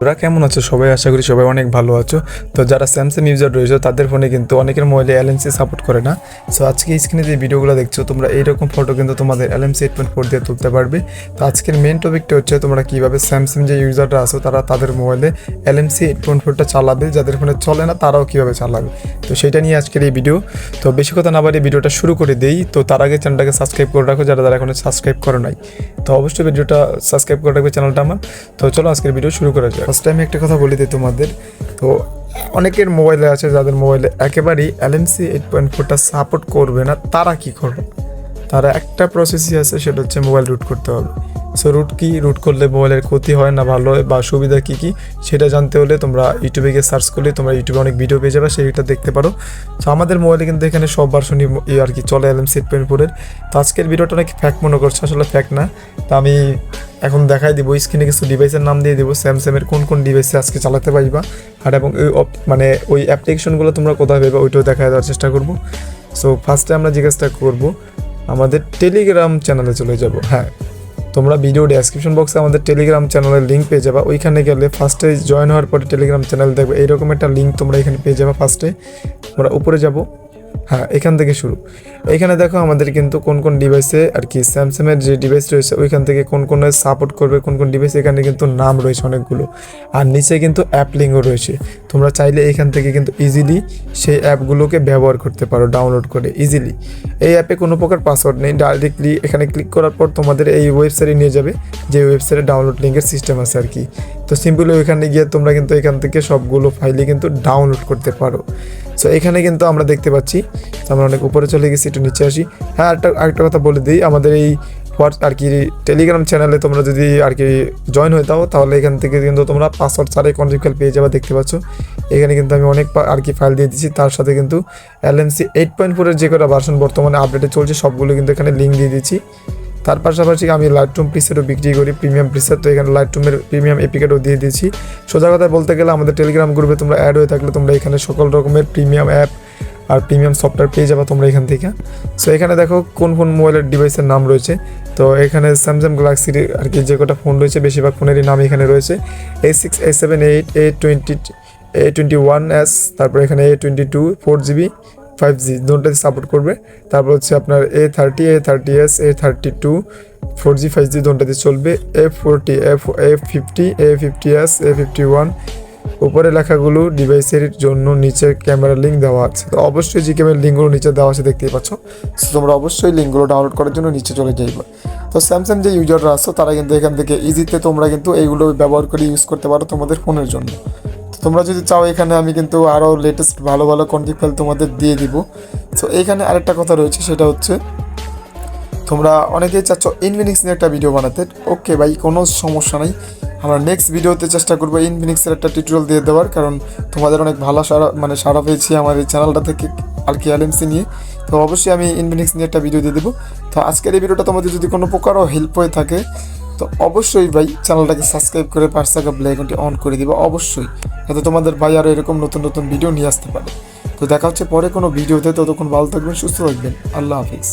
তোরা কেমন আছো? সবাই আশা করি সবাই অনেক ভালো আছো। তো যারা স্যামসাং ইউজার রয়েছে, তাদের ফোনে কিন্তু অনেকের মোবাইলে এলএমসি সাপোর্ট করে না। সো আজকে স্ক্রিনে যে ভিডিওগুলো দেখছ, তোমরা এইরকম ফটো কিন্তু তোমাদের এলএমসি এইট পয়েন্ট ফোর দিয়ে তুলতে পারবে। তো আজকের মেন টপিকটা হচ্ছে তোমরা কীভাবে স্যামসাং যে ইউজাররা আছো, তারা তাদের মোবাইলে এলএমসি এইট পয়েন্ট ফোরটা চালাবে, যাদের ফোনে চলে না, তারাও কীভাবে চালাবে? তো সেটা নিয়ে আজকের এই ভিডিও তো বেশি কথা না বাড়িয়ে ভিডিওটা শুরু করে দেই। তো তার আগে চ্যানেলটাকে সাবস্ক্রাইব করে রাখো, যারা যারা এখনও সাবস্ক্রাইব করো নাই। তো অবশ্যই ভিডিওটা সাবস্ক্রাইব করে রাখবে চ্যানেলটা আমার। তো চলো আজকের ভিডিও শুরু করা যায় ফার্স্ট টাইম একটা কথা বলি দিই তোমাদের। তো অনেকের মোবাইলে আছে, যাদের মোবাইলে একেবারেই এলএমসি এইট পয়েন্ট ফোরটা সাপোর্ট করবে না, তারা কি করবে? তারা একটা প্রসেসই আছে, সেটা হচ্ছে মোবাইল রুট করতে হবে। সো রুট কি রুট করলে মোবাইলের ক্ষতি হয় না, ভালো বা সুবিধা কী কী? সেটা জানতে হলে তোমরা ইউটিউবে গিয়ে সার্চ করলে তোমরা ইউটিউবে অনেক ভিডিও পেয়ে যাবে, সেইটা দেখতে পারো। সো আমাদের মোবাইলে কিন্তু এখানে সব ভার্সনই আর কি চলে এলএম সিট পয়েন্ট ফোরের তো আজকের ভিডিওটা অনেক ফ্যাক মনে করছে, আসলে ফ্যাক না। তো আমি এখন দেখাই দিব স্ক্রিনে কিছু ডিভাইসের নাম দিয়ে দেবো স্যামসাংয়ের কোন কোন ডিভাইসে আজকে চালাতে পারবা। আর এবং ওই মানে ওই অ্যাপ্লিকেশনগুলো তোমরা কোথায় পাবে ওইটাও দেখা দেওয়ার চেষ্টা করব। সো ফার্স্টে আমরা জিজ্ঞাসা করব, আমাদের টেলিগ্রাম চ্যানেলে চলে যাব হ্যাঁ। তোমরা ভিডিও ডেসক্রিপশন বক্সে আমাদের টেলিগ্রাম চ্যানেলের লিঙ্ক পেয়ে যাবা। ওইখানে গেলে ফার্স্টে জয়েন হওয়ার পরে টেলিগ্রাম চ্যানেল দেখবে। এইরকম একটা লিঙ্ক তোমরা এখানে পেয়ে যাবা ফার্স্টে আমরা উপরে যাব। হ্যাঁ এখান থেকে শুরু। এখানে দেখো আমাদের কিন্তু কোন কোন ডিভাইসে আর কি স্যামসাংয়ের যে ডিভাইস রয়েছে, ওইখান থেকে কোন কোন সাপোর্ট করবে, কোন কোন ডিভাইস এখানে কিন্তু নাম রয়েছে অনেকগুলো। আর নিচে কিন্তু অ্যাপ লিঙ্কও রয়েছে। তোমরা চাইলে এখান থেকে কিন্তু ইজিলি সেই অ্যাপগুলোকে ব্যবহার করতে পারো ডাউনলোড করে ইজিলি এই অ্যাপে কোনো প্রকার পাসওয়ার্ড নেই ডাইরেক্টলি এখানে ক্লিক করার পর তোমাদের এই ওয়েবসাইটে নিয়ে যাবে, যে ওয়েবসাইটে ডাউনলোড লিঙ্কের সিস্টেম আছে আর কি। তো সিম্পলি ওইখানে গিয়ে তোমরা কিন্তু এখান থেকে সবগুলো ফাইলই কিন্তু ডাউনলোড করতে পারো। সো এখানে কিন্তু আমরা দেখতে পাচ্ছি আমরা অনেক উপরে চলে গেছি, একটু নিচে আসি। হ্যাঁ একটা আরেকটা কথা বলে দিই, আমাদের এই হোয়াটস আর কি টেলিগ্রাম চ্যানেলে তোমরা যদি, আর কি জয়েন হয়ে যাও তাহলে এখান থেকে কিন্তু তোমরা পাসওয়ার্ড ছাড়াই কন্ট্রিক্যাল পেয়ে যাবে, দেখতে পাচ্ছ। এখানে কিন্তু আমি অনেক আর কি ফাইল দিয়ে দিচ্ছি তার সাথে কিন্তু এলএমসি এইট পয়েন্ট ফোরের যে কটা ভার্সন বর্তমানে আপডেটে চলছে, সবগুলো কিন্তু এখানে লিঙ্ক দিয়ে দিচ্ছি তার পাশাপাশি আমি লাইটরুম প্রিসেটও বিক্রি করি প্রিমিয়াম প্রিসেট তো এখানে লাইটরুমের প্রিমিয়াম এপিকেটও দিয়ে দিয়েছি। সোজা কথা বলতে গেলে আমাদের টেলিগ্রাম গ্রুপে তোমরা অ্যাড হয়ে থাকলে তোমরা এখানে সকল রকমের প্রিমিয়াম অ্যাপ আর প্রিমিয়াম সফটওয়্যার পেয়ে যাবে তোমরা এখান থেকে। সো এখানে দেখো কোন কোন মোবাইলের ডিভাইসের নাম রয়েছে। তো, এখানে স্যামসাং গ্যালাক্সির আর কি যে কটা ফোন রয়েছে, বেশিরভাগ ফোনেরই নাম এখানে রয়েছে। A six A seven eight A twenty A twenty one S তারপর এখানে A twenty two four GB five G দুটোতে সাপোর্ট করবে। তারপর হচ্ছে আপনার A thirty A thirty S A thirty two four G five G দুটোতে চলবে। A forty F A fifty A fifty S A fifty one উপরে লেখাগুলো ডিভাইসের জন্য নিচে ক্যামেরা লিঙ্ক দেওয়া আছে। তো অবশ্যই যে ক্যামেরা লিঙ্কগুলো নিচে দেওয়া আছে, দেখতেই পাচ্ছ। So, তোমরা অবশ্যই লিঙ্কগুলো ডাউনলোড করার জন্য নিচে চলে যাইবে। তো স্যামসাং যে ইউজাররা আছো, তারা কিন্তু এখান থেকে ইজিতে তোমরা কিন্তু এইগুলো ব্যবহার করে ইউজ করতে পারো তোমাদের ফোনের জন্য। তোমরা যদি চাও এখানে আমি কিন্তু আরও লেটেস্ট ভালো ভালো কন্টেন্ট ফাইল তোমাদের দিয়ে দিব। তো এইখানে আরেকটা কথা রয়েছে, সেটা হচ্ছে, তোমরা অনেকেই চাচ্ছ ইনফিনিক্স নিয়ে একটা ভিডিও বানাতে। ওকে ভাই, কোনো সমস্যা নাই। আমরা নেক্সট ভিডিওতে চেষ্টা করব ইনফিনিক্সের একটা টিউটোরিয়াল দিয়ে দেওয়ার, কারণ তোমাদের অনেক ভালো সারা মানে সারা পেয়েছি আমার এই চ্যানেলটা থেকে আর কি এলএমসি নিয়ে। তো অবশ্যই আমি ইনফিনিক্স নিয়ে একটা ভিডিও দিয়ে দেবো। তো আজকের এই ভিডিওটা তোমাদের যদি কোনো প্রকারও হেল্প হয়ে থাকে তো অবশ্যই ভাই চ্যানেলটাকে সাবস্ক্রাইব করে পাঁচ টাকা ব্লাইকনটি অন করে দিবে, অবশ্যই, যাতে তোমাদের ভাই আরও এরকম নতুন নতুন ভিডিও নিয়ে আসতে পারে। তো দেখা হচ্ছে পরে কোনো ভিডিওতে ততক্ষণ ভালো থাকবেন, সুস্থ থাকবেন, আল্লাহ হাফিজ।